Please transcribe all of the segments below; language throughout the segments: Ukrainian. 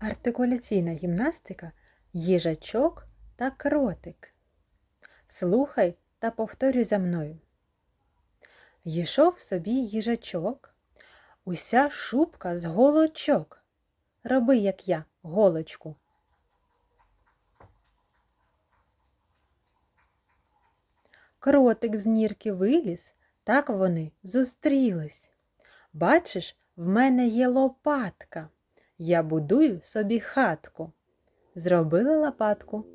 Артикуляційна гімнастика їжачок та кротик. Слухай та повторюй за мною. Йшов собі їжачок, уся шубка з голочок. Роби, як я, голочку. Кротик з нірки виліз, так вони зустрілись. Бачиш, в мене є лопатка. Я будую собі хатку. Зробили лопатку.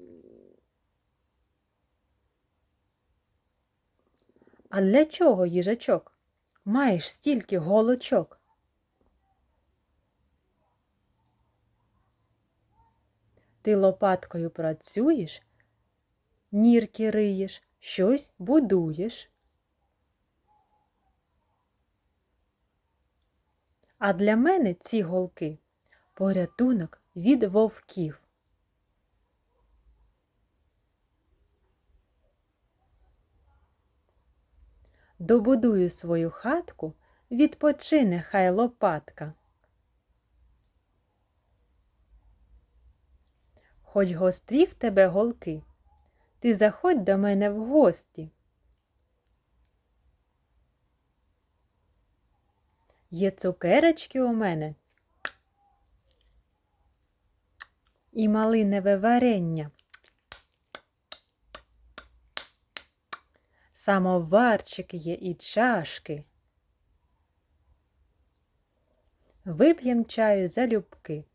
А для чого, їжачок? Маєш стільки голочок? Ти лопаткою працюєш, нірки риєш, щось будуєш. А для мене ці голки порятунок від вовків. Добудую свою хатку, відпочине хай лопатка. Хоч гострі в тебе голки, ти заходь до мене в гості. Є цукерочки у мене і малинове варення. Самоварчик є і чашки. Вип'єм чаю залюбки.